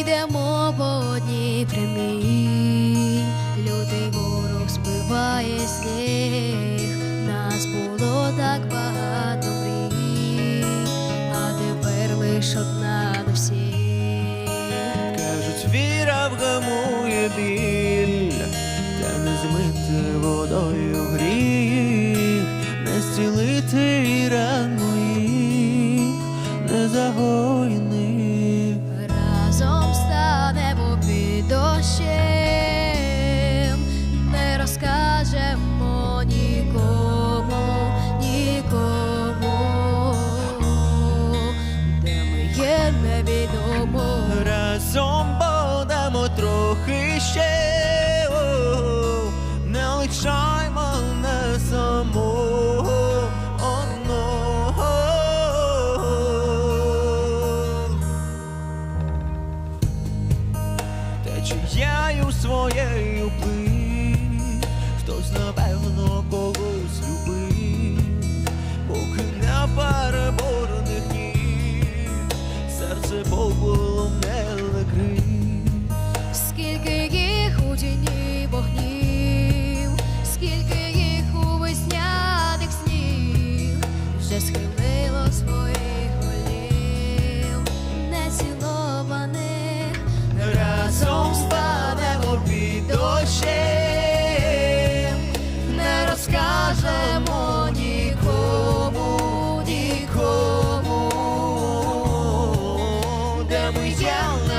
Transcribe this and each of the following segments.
йдемо по одній прямій, лютий ворог спиває сніг, нас було так багато мрій, а тепер лиш одна на всіх. Кажуть, віра вгамує біль, та не змити водою гріх. Ще, о, не лишай мене самого одного. Течією своєю плив, хтось напевно де ми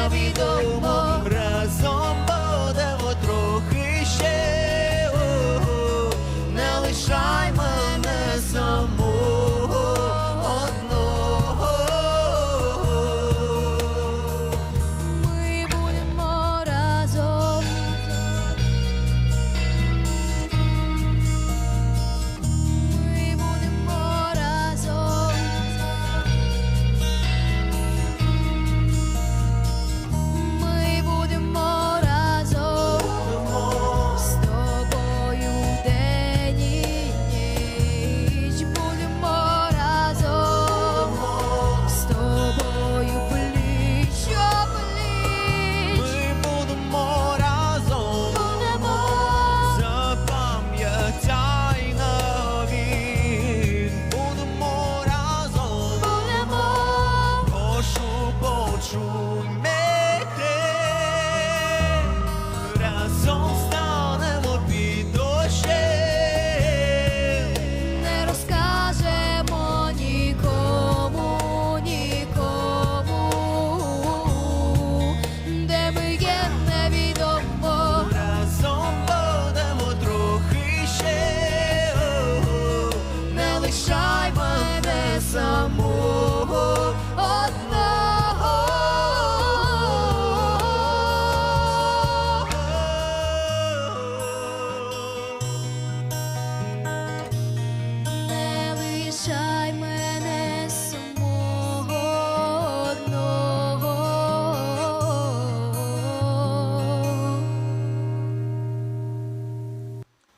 Не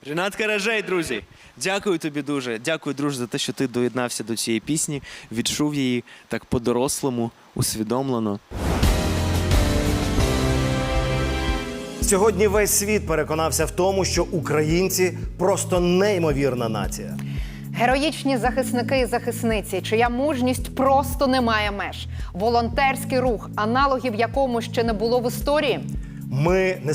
Ренат Каражей, друзі, дякую тобі дуже. Дякую, друже, за те, що ти доєднався до цієї пісні, відчув її так по-дорослому, усвідомлено. Сьогодні весь світ переконався в тому, що українці просто неймовірна нація. Героїчні захисники і захисниці, чия мужність просто не має меж. Волонтерський рух, аналогів якому ще не було в історії. Ми не